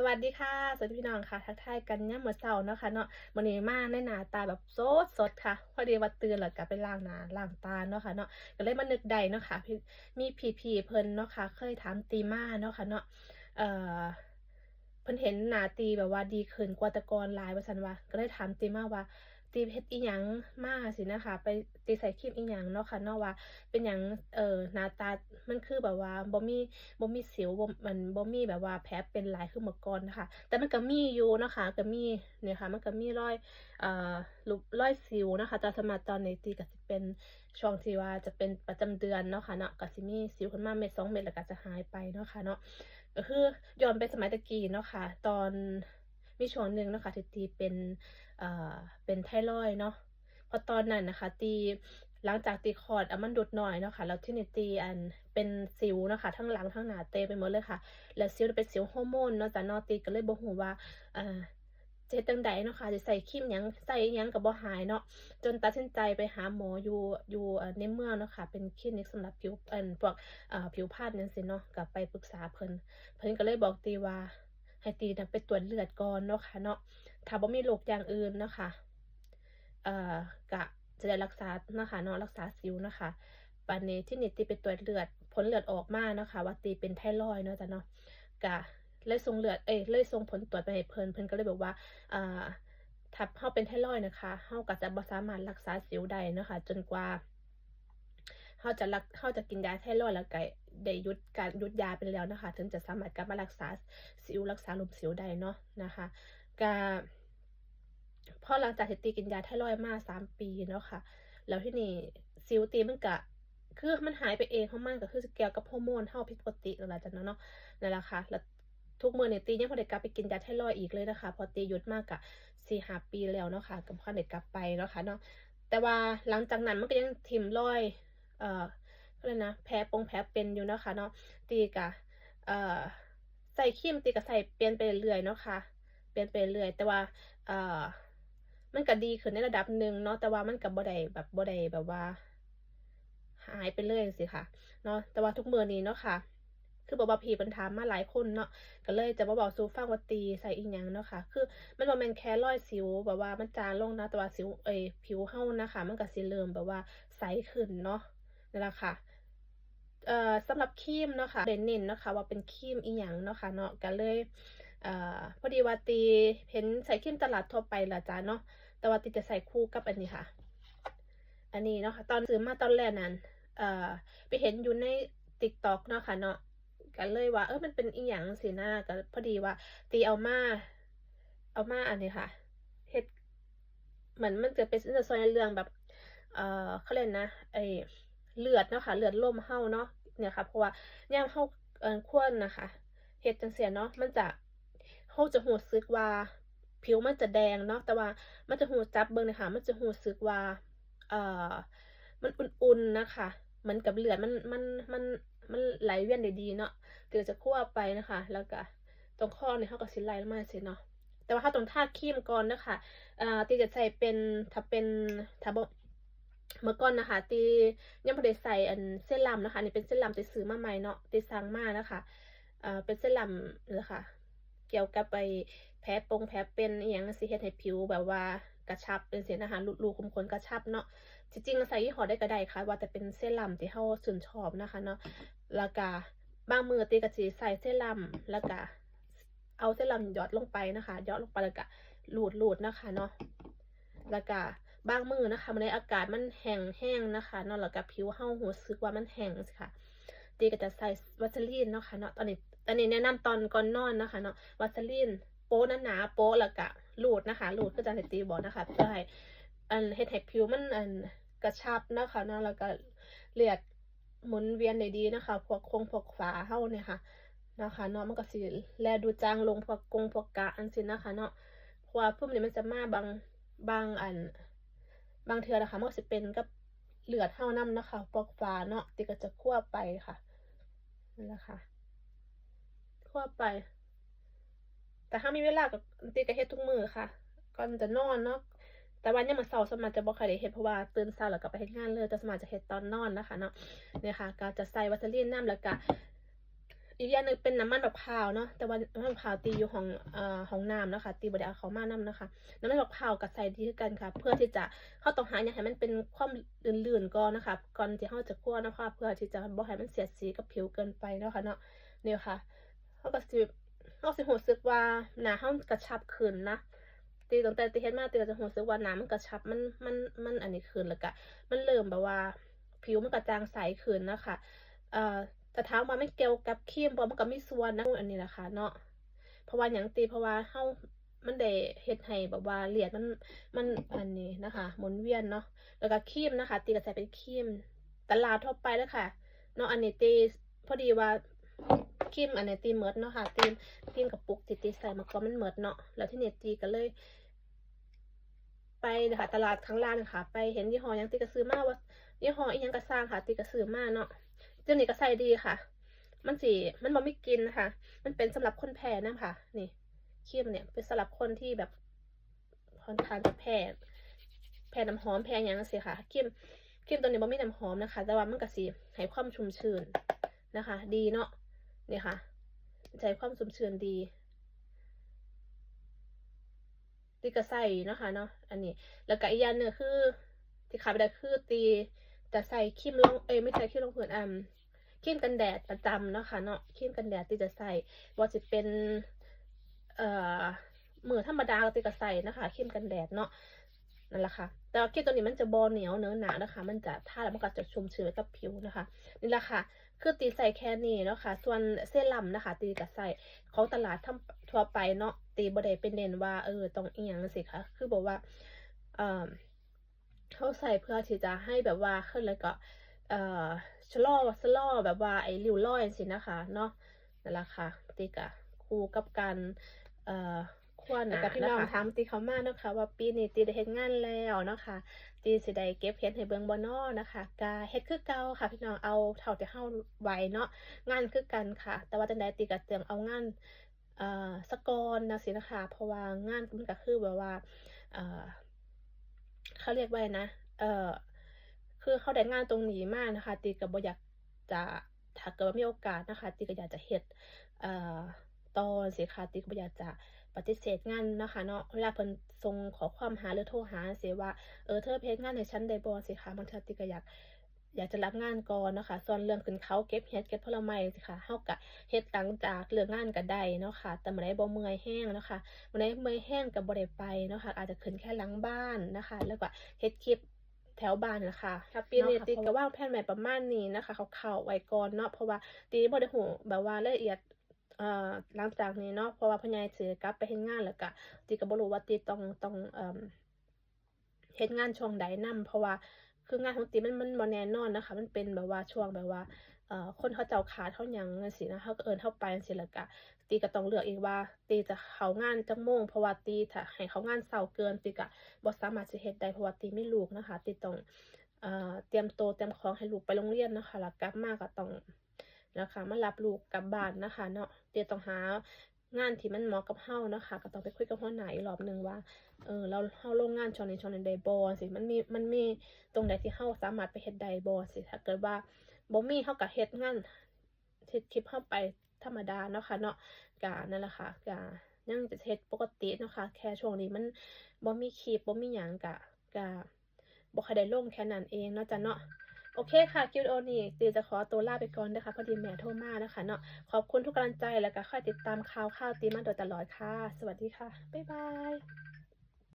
สวัสดีค่ะ สวัสดีพี่น้องค่ะ ทักทายกันเนี่ยามมื่อเช้าเนาะค่ะเนาะมันนี้มาในหน้าตาแบบสดสดค่ะ พอดีว่าตื่นแล้วก็ไปล้างหน้าล้างตาเนาะค่ะเนาะ ก็เลยมานึกได้เนาะค่ะพี่มีผีเพิ่นเนาะค่ะ เคยถามตีมาเนาะค่ะเนาะ เอ่อ เพิ่นเห็นหน้าตีแบบว่าดีขึ้นกว่าแต่ก่อนหลายว่าซั่นว่า ก็เลยถามตีมาว่า ตีเฮ็ดอีหยังมาสินะคะ ไปตีใส่ครีมอีหยังเนาะค่ะเนาะว่า เป็นหยังเอ่อหน้าตามันคือแบบว่าบ่มีบ่มีสิวบ่มันบ่มีแบบว่าแผลเป็นหลายคือเมื่อก่อนนะคะแต่มันก็มีอยู่เนาะค่ะก็มีเนี่ยค่ะมันก็มีรอยเอ่อรอยสิวนะคะแต่สำหรับตอนในตีก็สิเป็นช่วงที่ว่าจะเป็นประจำเดือนเนาะค่ะเนาะก็สิมีสิวขึ้นมาเม็ดสองเม็ดแล้วก็จะหายไปเนาะค่ะเนาะก็คือย้อนไปสมัยตะกี้เนาะค่ะ ตอน มีช่วงหนึ่งนะคะที่ตีเป็นเอ่อเป็นไทรอยเนาะพราะตอนนั้นนะคะ ตีหลังจากตีคอดอะมันดุดหน่อยเนาะค่ะแล้วที่นี่ตีอันเป็นสิวเนาะค่ะทั้งหลังทั้งหน้าเต็มไปหมดเลยค่ะ แล้วสิวเป็นสิวฮอร์โมนเนาะจ้ะเนาตีก็เลยบ่ฮู้ว่าอ่าเฮ็ดจั่งใดเนาะค่ะสิใส่ครีมยังใส่ยังก็บ่หายเนาะจนตัดสินใจไปหาหมออยู่อยู่ในเมืองเนาะค่ะเป็นคลินิกสำหรับผิวอันพวกผิวพรรณจังซี่เนาะก็ไปปรึกษาเพิ่นเพิ่นก็เลยบอกตีว่า ให้ตีนะไปตรวจเลือดก่อนเนาะค่ะเนาะถ้าบ่มีโรคอย่างอื่นเนาะค่ะเอ่อกะจะได้รักษานะคะเนาะรักษาสิวนะคะปานนี้ที่นี่ตีไปตรวจเลือดผลเลือดออกมาเนาะคะ ว่าตีเป็นไทรอยเนาะจ้ะเนาะกะเลยส่งเลือดเอ้ยเลยส่งผลตรวจไปให้เพิ่นเพิ่นก็เลยบอกว่าอ่าถ้าเฮาเป็นไทรอยนะคะเฮาก็จะบ่สามารถรักษาสิวได้เนาะคะจนกว่าเฮาจะรักเฮาจะกินยาไทรอยแล้วก็ ได้หยุดการหยุดยาไปแล้วนะคะ ถึงจะสามารถกลับมารักษาสิวรักษาลมสิวได้เนาะนะคะกะพอหลังจากที่ตีกินยาไทรอยมาสามปีเนาะค่ะ แล้วที่นี่สิวตีมันกะคือมันหายไปเองเของมันก็คือเกี่ยวกับฮอร์โมนเฮาผิดปกตินั่นแหละจ้ะเนาะเนาะนั่นแหละค่ะแล้วทุกมื้อนี่ยตียังบ่ได้กกลับไปกินยาไทรอยอีกเลยนะคะ พอตีหยุดมากกะสี่ห้าปีแล้วเนาะค่ะก็บ่ทันได้กกลับไปเนาะค่ะเนาะแต่ว่าหลังจากนั้นมันก็ยังทิ่มรอย เอ่อ เขาเรียนะแผลปงแผลเป็นอยู่นะค่ะเนาะตีกะเอ่อใส่ครีมตีก็ใส่เปลี่ยนไปเรื่อยเนาะค่ะเปลี่ยนไปเรื่อยแต่ว่าเอ่อมันก็ดีขึ้นในระดับหนึ่งเนาะแต่ว่ามันก็บ่ได้แบบบ่ได้แบบว่า หายไปเลยจังซี้ค่ะเนาะแต่ว่าทุกมือนี้เนาะค่ะ คือแบบว่าพี่เพิ่นถามมาหลายคนเนาะก็เลยจะมาเว้าสู่ฟังว่าตีใส่อีหยังเนาะค่ะ คือมันบ่แม่นแค่รอยสิวแบบว่ามันจางลงนะแต่ว่าสิวเอ๊ยผิวเฮานะคะ มันก็สิเริ่มแบบว่าใสขึ้นเนาะนั่นแหละค่ะ เอ่อสำหรับครีมเนาะค่ะได้เน้นเนาะค่ะว่าเป็นครีมอีหยังเนาะค่ะเนาะก็เลยเอ่อพอดีว่าตีเห็นใส่ครีมตลาดทั่วไปละจ้ะเนาะแต่ว่าตีจะใส่คู่กับอันนี้ค่ะ อันนี้เนาะค่ะตอนซื้อมาตอนแรกนั้นเอ่อไปเห็นอยู่ใน TikTok เนาะค่ะเนาะก็เลยว่าเออมันเป็นอีหยังสินะก็พอดีว่า ตีเอามาเอามาอันนี้ค่ะเฮ็ดเหมือนมันจะเป็นจะซอยเรื่องแบบ เอ่อเขาเรียกนะไอเลือดเนาะค่ะเลือดล่มเฮาเนาะ เนี่ยค่ะ เพราะว่ายามเฮาเอ่อควรนะคะเฮ็ดจังซี้เนาะมันจะเฮาจะรู้สึกว่าผิวมันจะแดงเนาะแต่ว่ามันจะรู้จับเบิ่งเนี่ยค่ะมันจะรู้สึกว่าเอ่อมันอุ่นๆนะคะเหมือนกับเลือดมันมันมันมันไหลเวียนได้ดีเนาะเดี๋ยวจะคั่วไปนะคะ แล้วก็ตรงคอเนี่ยเฮาก็สิไหลลงมาจังซี้เนาะแต่ว่าเฮาต้องทาครีมก่อนเด้อค่ะอ่าตีจะใช้เป็นถ้าเป็นถ้าบ เมื่อก่อนนะคะตียังบ่ได้ใส่อันเซรั่มนะคะนนี้เป็นเซรั่มที่ซื้อมาใหม่เนาะที่สั่งมานะคะเอ่อเป็นเซรั่มนี่ค่ะ เกี่ยวกับไอ้แผลปงแผลเป็นอิหยังสิเฮ็ดให้ผิวแบบว่ากระชับจังซี่นะคะรูขุมขนกระชับเนาะจริงๆใส่ยี่ห้อใดก็ได้ค่ะ ว่าแต่เป็นเซรั่มที่เฮาชื่นชอบนะคะเนาะแล้วก็บางมือตีก็สิใส่เซรั่มแล้วก็เอาเซรั่มหยอดลงไปนะคะหยอดลงไปแล้วก็รูดๆนะคะเนาะแล้วก็ บางมือนะคะมันในอากาศมันแห้งแห้งนะคะนาะแล้วก็ผิวเฮารู้สึกว่ามันแห้งสิค่ะตีก็จะใส่วัสลีนเนาะค่ะเนาะตอนนี้ตอนนี้แนะนำตอนก่อนนอนนะคะเนาะวัสลีนโป๊หนาๆโป๊แล้วก็รูดนะคะรูดคือจังที่ตีบอกนะคะเพื่อให้อันเฮ็ดให้ผิวมันอันกระชับนะคะเนาะแล้วก็เลือดหมุนเวียนได้ดีนะคะ พวกคงพวกฝาเฮาเนี่ยค่ะนะคะเนาะมันก็สิแลดูจางลงพวกกงพวกกะอันสินะคะเนาะเพราะว่าพวกนี้มันจะมาบางบางอัน บางเทือนะคะมันก็สิเป็นกับเลือดเฮาน้ำนะคะพวกฝาเนาะติก็จะคั่วไปค่ะนั่นแหละค่ะคั่วไป แต่ถ้ามีเวลาก็ติก็เฮ็ดทุกมือค่ะ ก่อนจะนอนเนาะแต่วันยามมื้อเช้าสมาจะบ่ค่อยได้เฮ็ดเพราะว่าตื่นเช้าแล้วก็ไปเฮ็ดงานเลยแต่ส่วนมาจะเฮ็ดตอนนอนนะคะเนาะเนี่ยค่ะ ก็จะใส่วัสลีนน้ำแล้วก็ อีกอย่างหนึงเป็นน้ำมันมะพร้าวเนาะแต่ว่าน้ำมันมะพร้าวตีอยู่ของเอ่อของน้ำนะคะ ตีบ่ได้เอาเขามานํนะคะ น้ำมันมะพร้าวกับใส่ดีกันค่ะ เพื่อที่จะเฮาต้องหาอย่างให้มันเป็นความลื่นๆก่อนนะคะ ก่อนที่เฮาจะคั่วนะคะ เพื่อที่จะบ่ให้มันเสียดสีกับผิวเกินไปเนาะค่ะเนาะเนี่ยค่ะเฮาก็สิเฮาสิรู้สึกว่าหนาเฮากระชับขึ้นนะตีตั้งแต่ตีเฮ็ดมาตีก็จะรู้สึกว่าหน้ามันกระชับมันมันมันอันนี้ขึ้นแล้วก็มันเริ่มแบบว่า ผิวมันกระจ่างใสขึ้นนะคะเอ่อ แต่ถามว่ามันเกี่ยวกับครีมบ่มันก็มีส่วนนะอันนี้แหละค่ะเนาะเพราะว่าหยังตีเพราะว่าเฮามันได้เฮ็ดให้แบบว่าเลือดมันมันอันนี้นะคะหมุนเวียนเนาะแล้วก็ครีมนะคะ ตีก็ใส่เป็นครีมตลาดทั่วไปแล้วค่ะเนาะอันนี้ตีพอดีว่าครีมอันนี้ตีเมิดเนาะค่ะตีครีมกระปุกที่ตีใส่มาก่อนมันเมิดเนาะแล้วที่เนี่ตีก็เลย ไปนะคะตลาดข้างล่างค่ะไปเห็นยี่ห้อยังตีก็ซื้อมาว่ายี่ห้ออีหยังก็สร้างค่ะ ตีกระสือมาเนาะ เจ้านี่ก็ใส่ดีค่ะ มันสีมันบ่มีกลินนะคะ มันเป็นสำหรับคนแพ้นะคะนี่ครีมเนี่ยเป็นสำหรับคนที่แบบค่อนข้างจะแพ้แพ้น้ำหอมแพ้ยังสิค่ะครีมครีมตัวนี้บ่มีน้ำหอมนะคะ แต่ว่ามันก็สิให้ความชุ่มชื้นนะคะ ดีเนาะนี่ค่ะใช้ความชุ่มชื้นดีตีกระใส่เนาะค่ะเนาะอันนี้ แล้วก็อีกอย่างหนึงคือที่ขาดไม่ได้คือตีจะใส่ครีมลงเอ้ยไม่ใช่ครีมลงพื้นอ่า ครีมกันแดดประจำเนาะค่ะเนาะครีมกันแดดที่จะใส่ว่าจะเป็นเอ่อมือธรรมดาก็ตีก็ใส่นะคะครีมกันแดดเนาะนั่นแหละค่ะ แต่ว่าครีมตัวนี้มันจะบอเหนียวเนื้อหนานะคะ มันจะทาแล้วมันก็จะชุ่มชื้นกับผิวนะคะนี่แหละค่ะ คือตีใส่แค่นี้เนาะค่ะ ส่วนเซรั่มนะคะ ตีก็ใส่ของตลาดทั่วทั่วไปเนาะตีบ่ได้เป็นเน้นว่าเออต้องอียงสิคะคือบอกว่าเอ่อเขาใส่เพื่อที่จะให้แบบว่าขึ้นแล้วก็เอ่อ ชะลอชะลอแบบว่าไอ้ริ้วรอยสินะคะเนาะนั่นแหละค่ะตีกะคู่กับการเอ่อควรนะพี่น้องถามตีเขามาเนาะค่ะว่าปีนี้ตีได้เฮ็ดงานแล้วเนาะค่ะตีสิได้เก็บเฮ็ดให้เบิ่งบ่น้อนะคะกะเฮ็ดคือเก่าค่ะ พี่น้องเอาเท่าที่เฮาไหวเนาะงานคือกันค่ะ แต่ว่าจังใดตีก็เตรียมเอางานเอ่อสะกอนนะสินะคะเพราะว่างานมันก็คือแบบว่าเอ่อเขาเรียกว่าไงนะเอ่อ คือเขาได้งานตรงนี้มากนะคะ ตีก็บ่อยากจะถ้าเกิดว่ามีโอกาสนะคะ ตีก็อยากจะเฮ็ดเอ่อต่อสิค่ะตีก็บ่อยากจะปฏิเสธงานนะคะเนาะเวลาเพิ่นส่งขอความหาหรือโทรหาเสิว่าเออเธอเฮ็ดงานให้ฉันได้บ่สิคะบางเทื่อตีก็อยากอยากจะรับงานก่อนนะคะส่วนเรื่องขึ้นเขาเก็บเห็ดเก็บผลไม้สิค่ะเฮาก็เฮ็ดหลังจากเลิกงงานก็ได้เนาะค่ะแต่มื้อใดบ่เมื่อยแรงเนาะค่ะมื้อใดเมื่อยแรงก็บ่ได้ไปเนาะค่ะอาจจะขึ้นแค่หลังบ้านนะคะ แล้วก็เฮ็ดคลิป แถวบ้านน่ะค่ะถ้าปีนี้ติก็วางแผนไว้ประมาณนี้นะคะคร่าวๆไว้ก่อนเนาะเพราะว่าติบ่ได้ฮู้แบบว่ารายละเอียดเอ่อหลังจากนี้เนาะเพราะว่าพ่อใหญ่สิกลับไปเฮ็ดงานแล้วก็ติก็บ่รู้ว่าติต้องต้องเอ่อเฮ็ดงานช่วงใดนำเพราะว่าคืองานของติมันมันบ่แน่นอนนะคะ มันเป็นแบบว่าช่วงแบบว่า เอ่อคนเขาเจ้าขาดเขายังจังซี้นะเขาก็เอินเราไปจังซี้แล้วก็ติก็ต้องเลือกอีกว่าติจะเขางานจักโมงเพราะว่าติถ้าให้เขางานเช้าเกินติก็บ่สามารถสิเฮ็ดได้เพราะว่าติมีลูกนะคะติต้องเอ่อเตรียมโตเตรียมของให้ลูกไปโรงเรียนนะคะแล้วกลับมาก็ต้องนะคะมารับลูกกลับบ้านนะคะ เนาะติต้องหางานที่มันเหมาะกับเรานะคะ ก็ต้องไปคุยกับหัวหน้าอีกรอบหนึ่งว่าเออเราเราลงงานช่วงนี้ช่วงนี้ได้บ่สิมันมีมันมีตรงใดที่เราสามารถไปเฮ็ดได้บ่สิถ้าเกิดว่า บ่มีเราก็เฮ็ดงานเฮ็ดคลิปเราไปธรรมดาเนาะค่ะเนาะก็นั่นแหละค่ะก็ยังจะเฮ็ดปกติเนาะค่ะแค่ช่วงนี้มันบ่มีคลิปบ่มีหยังก็ก็บ่ค่อยได้ลงแค่นั้นเองเนาะจ้ะเนาะโอเคค่ะคลิปวิดีโอนี้ติจะขอตัวลาไปก่อนเด้อค่ะพอดีแม่โทรมานะคะเนาะขอบคุณทุกกำลังใจแล้วก็คอยติดตามข่าวๆติมาโดยตลอดค่ะ สวัสดีค่ะ บ๊ายบาย